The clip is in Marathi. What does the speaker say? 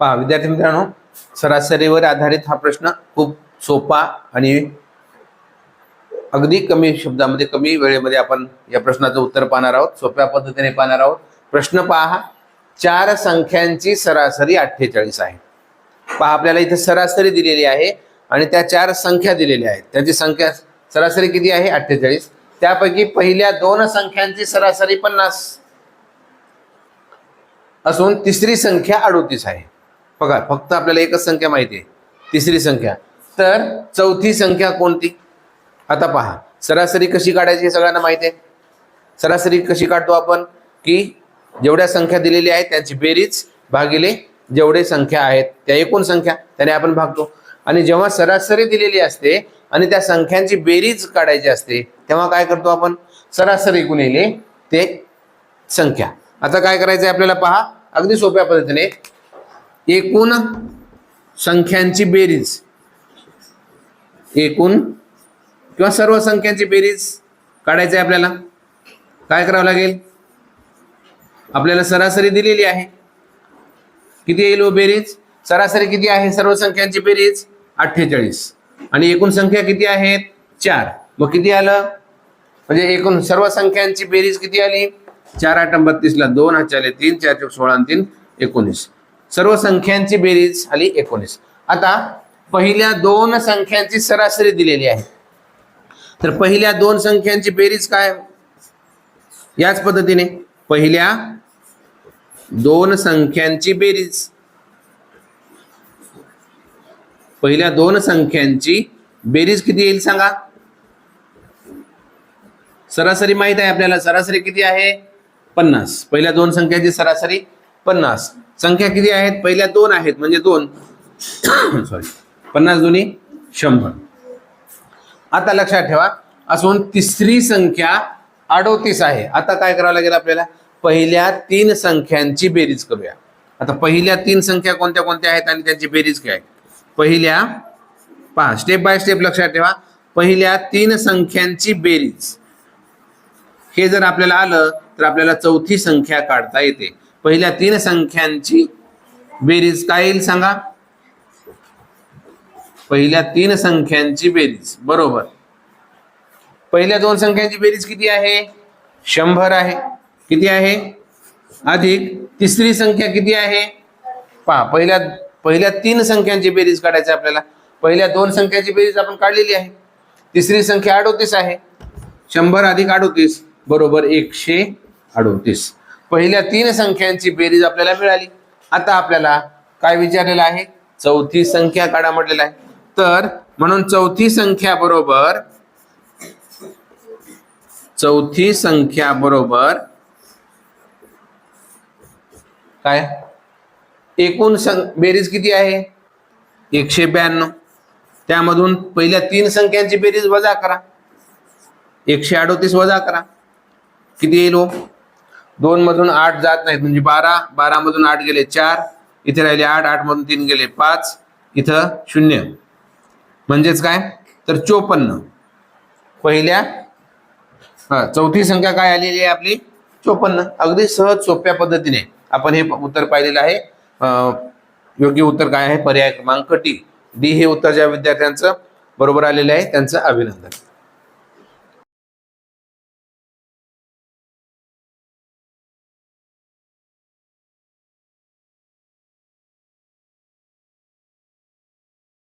पहा विद्यार्थी मित्रांनो सरासरीवर आधारित हा प्रश्न खूप सोपा आणि अगदी कमी शब्दामध्ये कमी वेळेमध्ये आपण या प्रश्नाचं उत्तर पाहणार आहोत. सोप्या पद्धतीने पाहणार आहोत. प्रश्न पहा चार संख्यांची सरासरी अठ्ठेचाळीस आहे. पहा आपल्याला इथे सरासरी दिलेली आहे आणि त्या चार संख्या दिलेल्या आहेत. त्यांची संख्या सरासरी किती आहे? अठ्ठेचाळीस. त्यापैकी पहिल्या दोन संख्यांची सरासरी पन्नास. असून तिसरी संख्या अडोतीस आहे. बघा फक्त आपल्याला एकच संख्या माहिती आहे तिसरी संख्या. तर चौथी संख्या कोणती? आता पहा सरासरी कशी काढायची सगळ्यांना माहिती आहे. सरासरी कशी काढतो आपण? की जेवढ्या संख्या दिलेल्या आहेत त्यांची बेरीज भागिले जेवढे संख्या आहेत त्या एकूण संख्या त्याने आपण भागतो. आणि जेव्हा सरासरी दिलेली असते आणि त्या संख्यांची बेरीज काढायची असते तेव्हा काय करतो आपण? सरासरी गुणिले ते संख्या. आता काय करायचं आहे आपल्याला पहा? अगदी सोप्या पद्धतीने एकूण संख्यांची बेरीज. एकूण किंवा सर्व संख्यांची बेरीज काढायची आहे आपल्याला. काय करावं लागेल? आपल्याला सरासरी दिलेली आहे. किती येईल हो बेरीज? सरासरी किती आहे? सर्व संख्यांची बेरीज अठ्ठेचाळीस. आणि एकूण संख्या किती आहेत? चार. मग किती आलं? म्हणजे एकूण सर्व संख्यांची बेरीज किती आली? चार आठ बत्तीसला दोन हात आले तीन चार चौक सोळा तीन एकोणीस. सर्व संख्यांची बेरीज आली एकोणीस. आता पहिल्या दोन संख्यांची सरासरी दिलेली आहे. तर पहिल्या दोन संख्यांची बेरीज काय? याच पद्धतीने पहिल्या दोन संख्यांची बेरीज. पहिल्या दोन संख्यांची बेरीज किती येईल सांगा? सरासरी माहीत आहे आपल्याला. सरासरी किती आहे? पन्नास. पहिल्या दोन संख्यांची सरासरी पन्नास. संख्या किती आहेत? पहिल्या दोन आहेत म्हणजे दोन. सॉरी पन्नास दोन्ही शंभर. आता लक्षात ठेवा असून तिसरी संख्या अडोतीस आहे. आता काय करावं लागेल आपल्याला? पहिल्या तीन संख्यांची बेरीज करूया. आता पहिल्या तीन संख्या कोणत्या कोणत्या आहेत आणि त्यांची बेरीज काय पहिल्या पहा स्टेप बाय स्टेप लक्षात ठेवा. पहिल्या तीन संख्यांची बेरीज. हे जर आपल्याला आलं तर आपल्याला चौथी संख्या काढता येते. पहिल्या तीन संख्यांची बेरीज काय येईल सांगा? पहिल्या तीन संख्यांची बेरीज बरोबर. पहिल्या दोन संख्यांची बेरीज किती आहे? शंभर आहे. किती आहे? अधिक. तिसरी संख्या किती आहे? पहा पहिल्या पहिल्या तीन संख्यांची बेरीज काढायची आहे आपल्याला. पहिल्या दोन संख्यांची बेरीज आपण काढलेली आहे. तिसरी संख्या अडोतीस आहे. शंभर अधिक अडोतीस बरोबर एकशे अडोतीस. पहिल्या तीन संख्यांची बेरीज आपल्याला मिळाली. आता आपल्याला काय विचारलेलं आहे? चौथी संख्या काढा म्हटलेलं आहे. तर म्हणून चौथी संख्या बरोबर चौथी संख्या बरोबर काय? एकूण सं बेरीज किती आहे? एकशे ब्याण्णव. त्यामधून पहिल्या तीन संख्यांची बेरीज वजा करा. एकशे अडोतीस वजा करा. किती येईल हो? दोन मधून आठ जात नाहीत. म्हणजे बारा बारा मधून आठ गेले चार इथे राहिले आठ आठ मधून तीन गेले पाच इथं शून्य. म्हणजेच काय? तर चोपन्न. पहिल्या हा चौथी संख्या काय आलेली आहे आपली? चोपन्न. अगदी सहज सोप्या पद्धतीने आपण हे उत्तर पाहिलेलं आहे. योग्य उत्तर काय आहे? पर्याय क्रमांक टी. डी हे उत्तर ज्या विद्यार्थ्यांचं बरोबर आलेलं आहे त्यांचं अभिनंदन.